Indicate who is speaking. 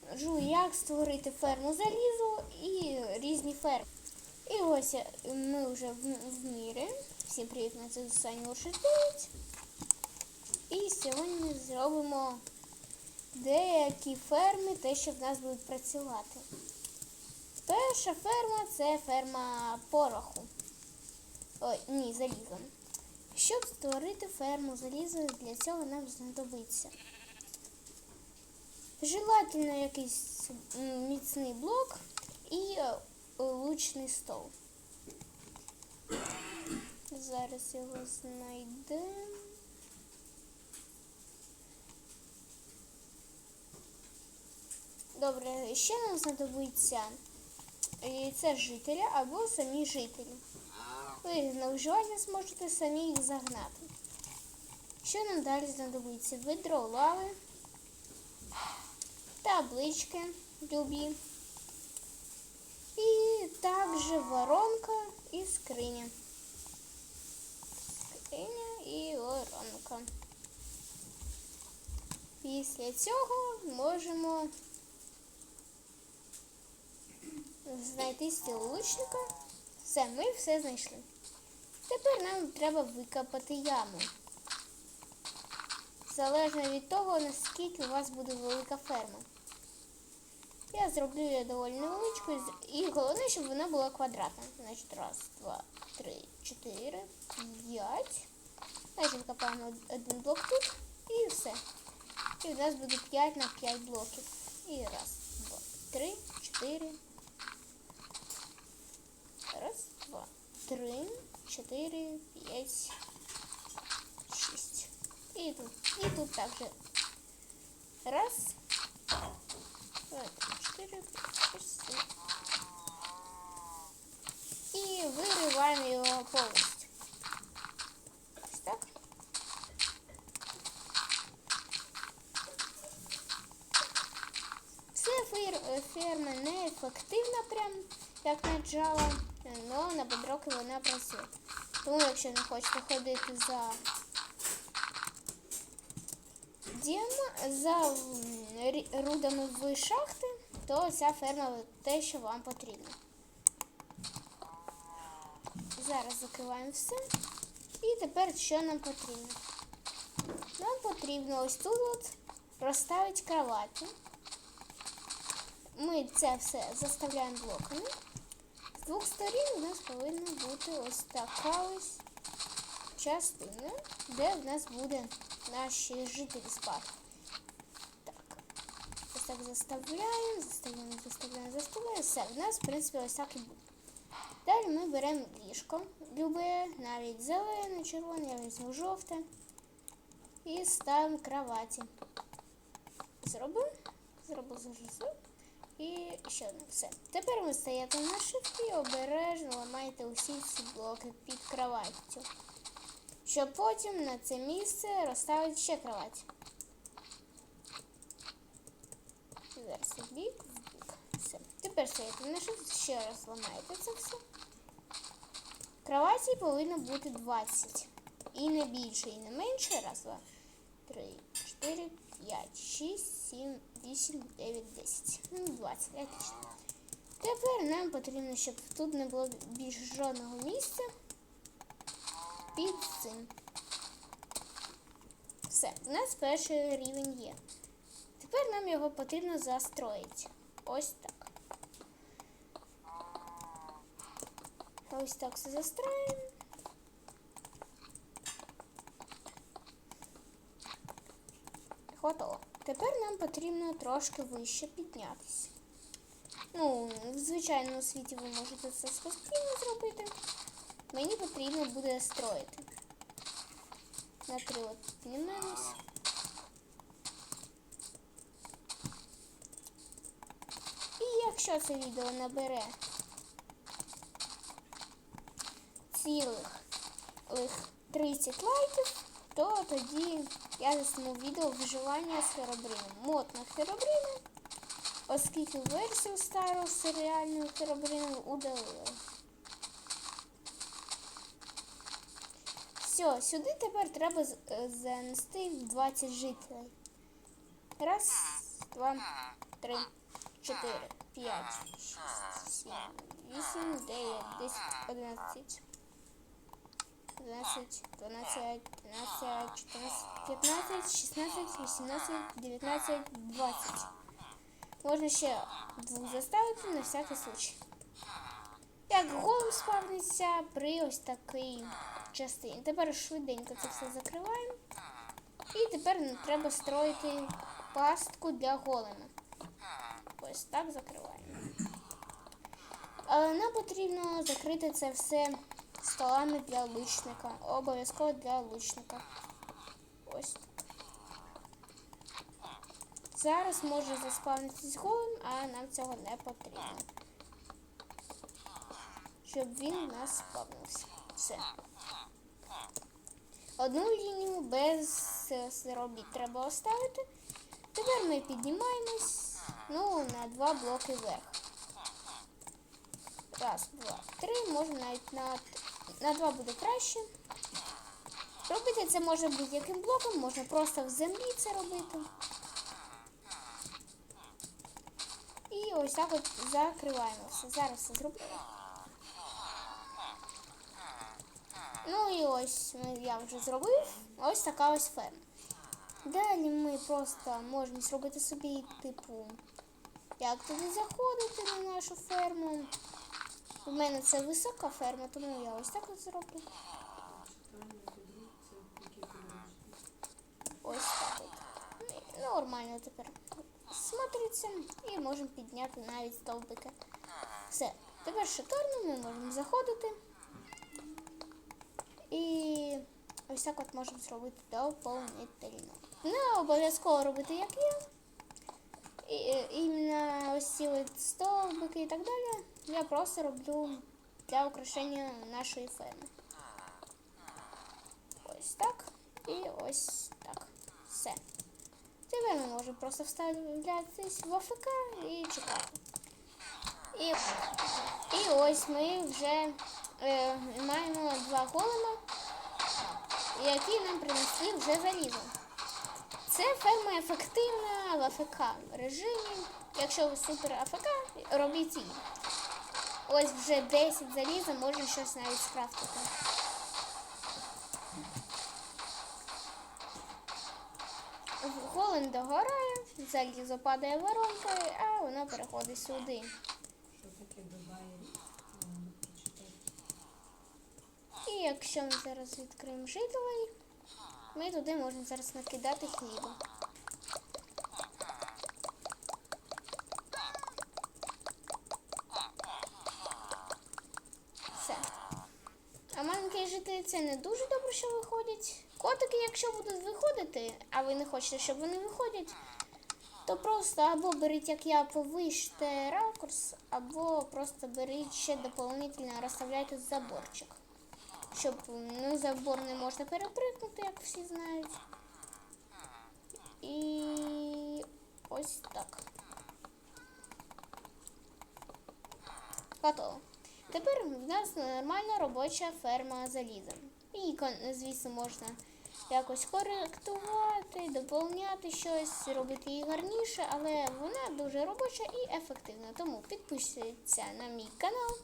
Speaker 1: покажу, як створити ферму залізу і різні ферми. І ось е, ми вже в, в мірі. Всім привіт, на це Саня 69. І сьогодні зробимо деякі ферми, те, що в нас будуть працювати. Перша ферма це ферма пороху. Ой, ні, заліза. Щоб створити ферму заліза, для цього нам знадобиться. Желательно якийсь міцний блок і е, лучний стол. Зараз його знайдемо. Добре, ще нам знадобиться яйце жителя або самі жителі. Ви на виживання зможете самі їх загнати. Що нам далі знадобиться? Ведро лави, таблички любі. І також воронка і скриня. Скриня і воронка. Після цього можемо знайти стіл лучника. Все, ми все знайшли. Тепер нам треба викопати яму. Залежно від того, наскільки у вас буде велика ферма. Я зроблю її доволі невеличкою і головне, щоб вона була квадратна. Значить, раз, два, три, чотири, п'ять. Значить, копаємо один блок тут і все. І в нас буде 5 на 5 блоків. І раз, два, три, чотири. Раз, два, три, чотири, п'ять, І тут, і тут також. Раз, два, три, чотири, п'ять, шість, сім. І вириваємо його повністю. Так. Це фер- ферма не ефективна, прям як на Java, але на бедроки вона працює. Тому якщо не хочете ходити за діяма, за рудами в шахти, то ця ферма те, що вам потрібно. Зараз закриваємо все. І тепер що нам потрібно? Нам потрібно ось тут от розставити кровати. Ми це все заставляємо блоками. З двох сторін у нас повинна бути ось така ось частина, де в нас буде наші жителі спати. Так. Ось так заставляємо, заставляємо, заставляємо, заставляємо. Все, в нас, в принципі, ось так і буде. Далі ми беремо ліжко, любе, навіть зелене, червоне, я візьму жовте. І ставимо кроваті. Зробимо, зробив зажив. І ще одне все. Тепер ви стаєте на шифті і обережно ламаєте усі ці блоки під кроваттю. Щоб потім на це місце розставити ще кровать. Зараз в бік, бік. Все. Тепер на шифт, ще раз ламаєте це все. Кроваті повинно бути 20. І не більше, і не менше. Раз, два, три, чотири, п'ять, шість, сім, вісім, дев'ять, десять. Ну, 20, отлично. Тепер нам потрібно, щоб тут не було більш жодного місця під. Все, у нас перший рівень є. Тепер нам його потрібно застроїти. Ось так. Ось так все застроїмо. Готово. Тепер нам потрібно трошки вище піднятися. Ну, в звичайному світі ви можете це спокійно зробити. Мені потрібно буде строїти. На три от. І якщо це відео набере цілих лих 30 лайків, то тоді я засніму відео виживання з Херобрином. Мод на Херобрина, оскільки версію стару серіальну Херобрину удалили. Все, сюди тепер треба е, занести 20 жителей. Раз, два, три, чотири, п'ять, шість, сім, вісім, дев'ять, десять, одинадцять. 12, 12, 13, 14, 15, 16, 18, 19, 20. Можна ще двох заставити на всякий случай. Як голос спавниться при ось такій частині. Тепер швиденько це все закриваємо. І тепер треба строїти пастку для голема. Ось так закриваємо. Але нам потрібно закрити це все столами для лучника. Обов'язково для лучника. Ось. Зараз може заспавнитись голем, а нам цього не потрібно. Щоб він нас спавнився. Все. Одну лінію без е, робіт треба оставити. Тепер ми піднімаємось ну, на два блоки вверх. Раз, два, три. Можна навіть на, на два буде краще. Робити це може будь-яким блоком, можна просто в землі це робити. І ось так от закриваємо все. Зараз це зроблю. Ну і ось е, я вже зробив. Ось така ось ферма. Далі ми просто можемо зробити собі, типу, як туди заходити на нашу ферму. У мене це висока ферма, тому я ось так от зроблю. Ось так от. Ну, Нормально тепер смотриться і можемо підняти навіть стовбики. Все. Тепер шикарно, ми можемо заходити. ось так от можемо зробити доповнительно. Не обов'язково робити, як я. І, е, іменно ось ці от стовбики і так далі. Я просто роблю для украшення нашої ферми. Ось так. І ось так. Все. Тепер ми можемо просто вставлятись в АФК і чекати. І, і ось ми вже е, маємо два голема, Які нам принесли вже залізо. Це ферма ефективна в АФК режимі. Якщо ви супер АФК, робіть її. Ось вже 10 заліза, можна щось навіть скрафтити. Голем догорає, залізо падає воронкою, а воно переходить сюди. Якщо ми зараз відкриємо жителей, ми туди можемо зараз накидати хліба. Все. А маленькі жителі це не дуже добре, що виходять. Котики, якщо будуть виходити, а ви не хочете, щоб вони виходять, то просто або беріть, як я, повиште ракурс, або просто беріть ще дополнительно розставляйте заборчик. Щоб ну, забор не можна переприкнути, як всі знають. І ось так. Готово. Тепер в нас нормальна робоча ферма заліза. Кон- звісно, можна якось коректувати, доповняти щось, робити її гарніше, але вона дуже робоча і ефективна. Тому підписуйтесь на мій канал.